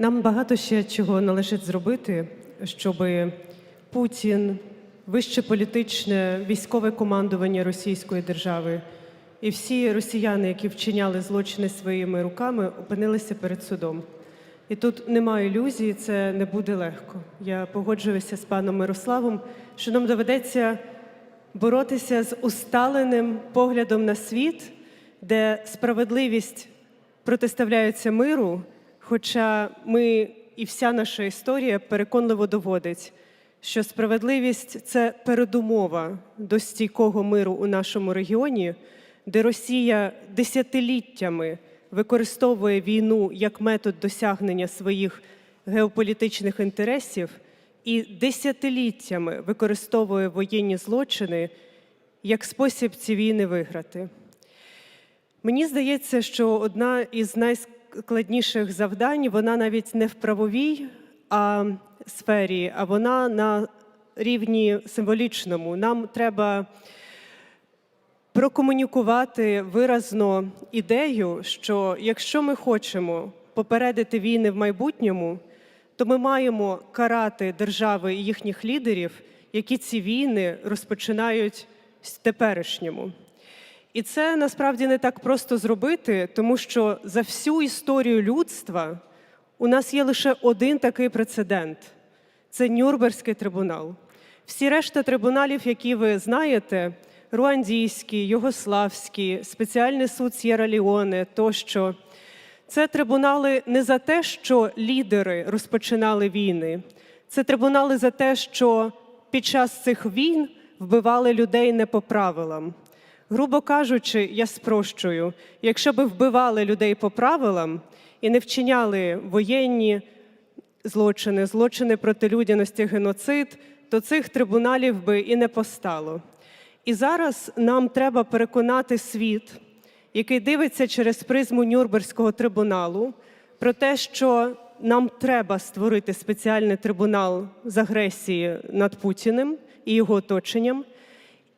Нам багато ще чого належить зробити, щоб Путін, вище політичне військове командування Російської держави і всі росіяни, які вчиняли злочини своїми руками, опинилися перед судом. І тут немає ілюзії, це не буде легко. Я погоджуюся з паном Мирославом, що нам доведеться боротися з усталеним поглядом на світ, де справедливість протиставляється миру, хоча ми і вся наша історія переконливо доводить, що справедливість це передумова до стійкого миру у нашому регіоні, де Росія десятиліттями використовує війну як метод досягнення своїх геополітичних інтересів і десятиліттями використовує воєнні злочини як спосіб ці війни виграти. Мені здається, що одна із найскладніших завдань вона навіть не в правовій а, сфері, а вона на рівні символічному. Нам треба прокомунікувати виразно ідею, що якщо ми хочемо попередити війни в майбутньому, то ми маємо карати держави і їхніх лідерів, які ці війни розпочинають в теперішньому. І це насправді не так просто зробити, тому що за всю історію людства у нас є лише один такий прецедент це Нюрнберзький трибунал. Всі решта трибуналів, які ви знаєте, руандійський, югославський, спеціальний суд Сєра Ліоне тощо. Це трибунали не за те, що лідери розпочинали війни, це трибунали за те, що під час цих війн вбивали людей не по правилам. Грубо кажучи, я спрощую, якщо би вбивали людей по правилам і не вчиняли воєнні злочини, злочини проти людяності, геноцид, то цих трибуналів би і не постало. І зараз нам треба переконати світ, який дивиться через призму Нюрнберзького трибуналу, про те, що нам треба створити спеціальний трибунал з агресії над Путіним і його оточенням,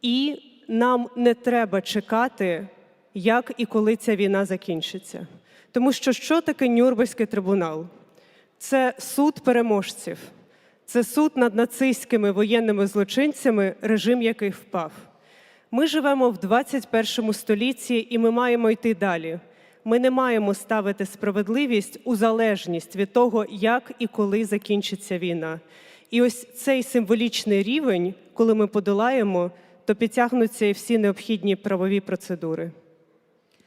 і нам не треба чекати, як і коли ця війна закінчиться. Тому що що таке Нюрнберзький трибунал? Це суд переможців, це суд над нацистськими воєнними злочинцями, режим яких впав. Ми живемо в 21 столітті і ми маємо йти далі. Ми не маємо ставити справедливість у залежність від того, як і коли закінчиться війна. І ось цей символічний рівень, коли ми подолаємо, то підтягнуться і всі необхідні правові процедури.